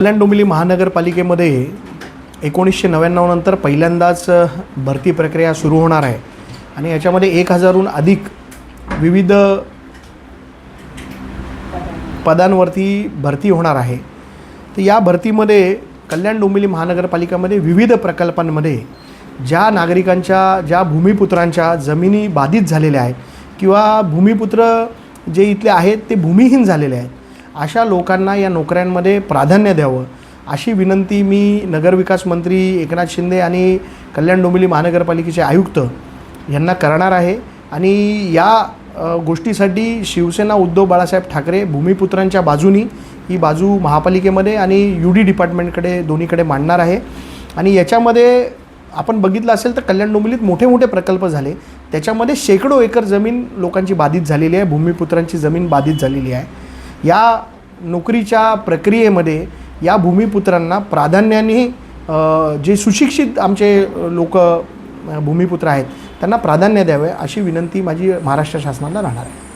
कल्याण डोंबिवली महानगरपालिकेमध्ये एकोणीसशे नव्याण्णव नंतर पहिल्यांदाच भरती प्रक्रिया सुरू होणार आहे. आणि याच्यामध्ये एक हजारहून अधिक विविध पदांवरती भरती होणार आहे. तर या भरतीमध्ये कल्याण डोंबिवली महानगरपालिकामध्ये विविध प्रकल्पांमध्ये ज्या नागरिकांच्या ज्या भूमिपुत्रांच्या जमिनी बाधित झालेल्या आहेत किंवा भूमिपुत्र जे इथले आहेत ते भूमिहीन झालेले आहेत अशा लोकांना या नोकऱ्यांमध्ये प्राधान्य द्यावं अशी विनंती मी नगरविकास मंत्री एकनाथ शिंदे आणि कल्याण डोंबिवली महानगरपालिकेचे आयुक्त यांना करणार आहे. आणि या गोष्टीसाठी शिवसेना उद्धव बाळासाहेब ठाकरे भूमिपुत्रांच्या बाजूनी ही बाजू महापालिकेमध्ये आणि यू डी डिपार्टमेंटकडे दोन्हीकडे मांडणार आहे. आणि याच्यामध्ये आपण बघितलं असेल तर कल्याण डोंबिवलीत मोठे मोठे प्रकल्प झाले. त्याच्यामध्ये शेकडो एकर जमीन लोकांची बाधित झालेली आहे भूमिपुत्रांची जमीन बाधित झालेली आहे. या नोकरीच्या प्रक्रियेमध्ये या भूमिपुत्रांना प्राधान्याने जे सुशिक्षित आमचे लोक भूमिपुत्र आहेत त्यांना प्राधान्य द्यावे अशी विनंती माझी महाराष्ट्र शासनाला राहणार आहे.